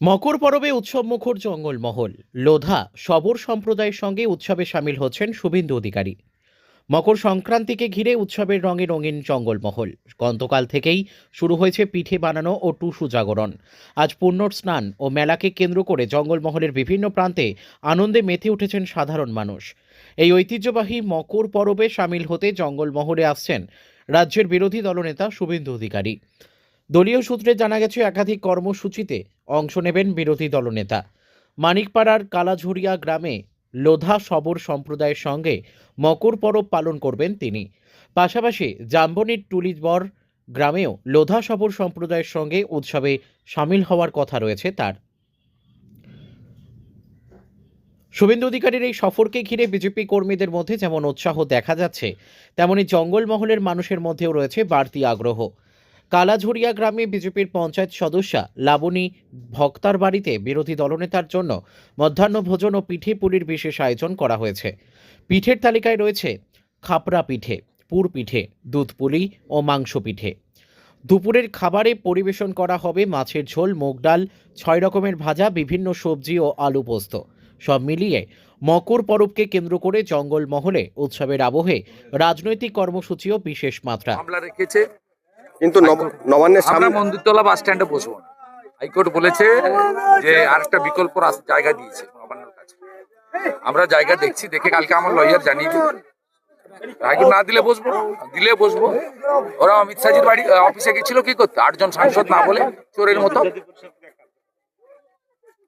মকর পরবে উৎসব মুখর জঙ্গলমহল লোধা সবর সম্প্রদায়ের সঙ্গে উৎসবে সামিল হচ্ছেন শুভেন্দু অধিকারী। মকর সংক্রান্তিকে ঘিরে উৎসবের রঙে রঙিন জঙ্গলমহল গতকাল থেকেই শুরু হয়েছে পিঠে বানানো ও টুসু জাগরণ। আজ পুণ্যর স্নান ও মেলাকে কেন্দ্র করে জঙ্গলমহলের বিভিন্ন প্রান্তে আনন্দে মেতে উঠেছেন সাধারণ মানুষ। এই ঐতিহ্যবাহী মকর পরবে সামিল হতে জঙ্গলমহলে আসছেন রাজ্যের বিরোধী দলনেতা শুভেন্দু অধিকারী। দলীয় সূত্রে জানা গেছে, একাধিক কর্মসূচিতে অংশ নেবেন বিরোধী দলনেতা। মানিকপাড়ার কালাঝুরিয়া গ্রামে লোধা সবর সম্প্রদায়ের সঙ্গে মকর পরব পালন করবেন তিনি। পাশাপাশি জাম্বনির টুলিবর গ্রামেও লোধা সবর সম্প্রদায়ের সঙ্গে উৎসবে সামিল হওয়ার কথা রয়েছে তার। শুভেন্দু অধিকারীর এই সফরকে ঘিরে বিজেপি কর্মীদের মধ্যে যেমন উৎসাহ দেখা যাচ্ছে, তেমনি জঙ্গলমহলের মানুষের মধ্যেও রয়েছে বাড়তি আগ্রহ। কালাঝুরিয়া গ্রামে বিজেপির পঞ্চায়েত সদস্যা লাবণী ভক্তার বাড়িতে বিরোধী দলনেতার জন্য মধ্যাহ্ন ভোজন ও পিঠে পুলির বিশেষ আয়োজন করা হয়েছে। পিঠের তালিকায় রয়েছে খাপড়া পিঠে, পুর পিঠে, দুধ পুলি ও মাংস পিঠে। দুপুরের খাবারে পরিবেশন করা হবে মাছের ঝোল, মুগ ডাল, ছয় রকমের ভাজা, বিভিন্ন সবজি ও আলু পোস্ত। সব মিলিয়ে মকর পরবকে কেন্দ্র করে জঙ্গলমহলে উৎসবের আবহে রাজনৈতিক কর্মসূচিও বিশেষ মাত্রা। রেখেছে। কিন্তু নব- নবান্নের আমরা সামনে মন্দিরতলা বাস স্ট্যান্ডে বসবো না। হাইকোর্ট বলেছে যে আরেকটা বিকল্প জায়গা দিয়েছে নবান্নের কাছে। আমরা জায়গা দেখছি দেখে কালকে আমার লয়ার জানিয়ে হাইকোর্ট না দিলে বসবো দিলে বসবো। ওরা অমিত শাহজির বাড়ি অফিসে গেছিল কি করতে? আটজন সাংসদ না বলে চোরের মতো।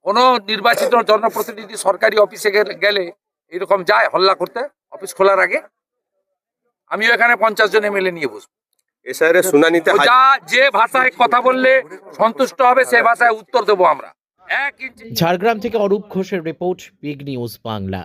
কোন নির্বাচিত জনপ্রতিনিধি সরকারি অফিসে গেলে এরকম যায় হল্লা করতে অফিস খোলার আগে। আমিও এখানে পঞ্চাশ জন এমএলএ নিয়ে বসবো। এসআইআর শুনানিতে যা যে ভাষায় কথা বললে সন্তুষ্ট হবে সে ভাষায় উত্তর দেবো আমরা। ঝাড়গ্রাম থেকে অরূপ ঘোষের রিপোর্ট বিগ নিউজ বাংলা।